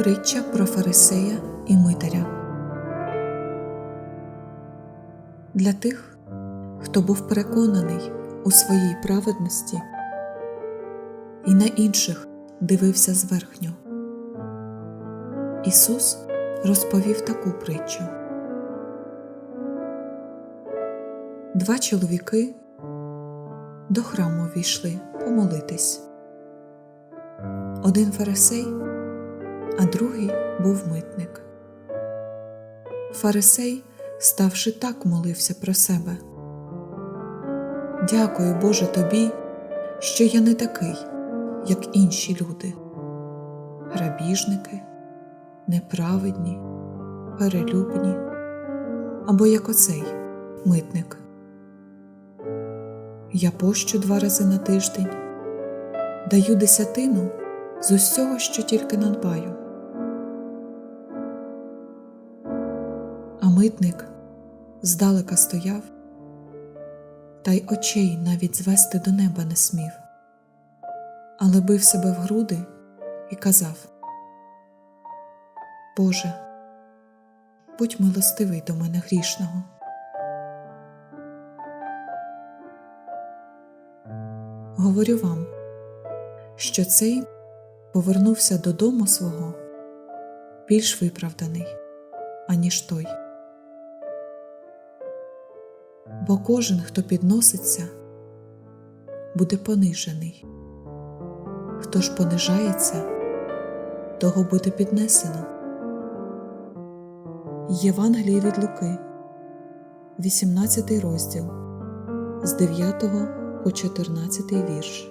Притча про Фарисея і Митаря. Для тих, хто був переконаний у своїй праведності і на інших дивився зверхньо. Ісус розповів таку притчу. Два чоловіки до храму війшли помолитись. Один фарисей, а другий був митник. Фарисей, ставши так, молився про себе. Дякую, Боже, тобі, що я не такий, як інші люди, грабіжники, неправедні, перелюбні, або як оцей митник. Я пощу два рази на тиждень, даю десятину з усього, що тільки надбаю. Митник здалека стояв, та й очей навіть звести до неба не смів, але бив себе в груди і казав: Боже, будь милостивий до мене грішного. Говорю вам, що цей повернувся додому свого більш виправданий, аніж той. Бо кожен, хто підноситься, буде понижений, хто ж понижається, того буде піднесено. Євангеліє від Луки, 18 розділ з 9 по 14 вірш.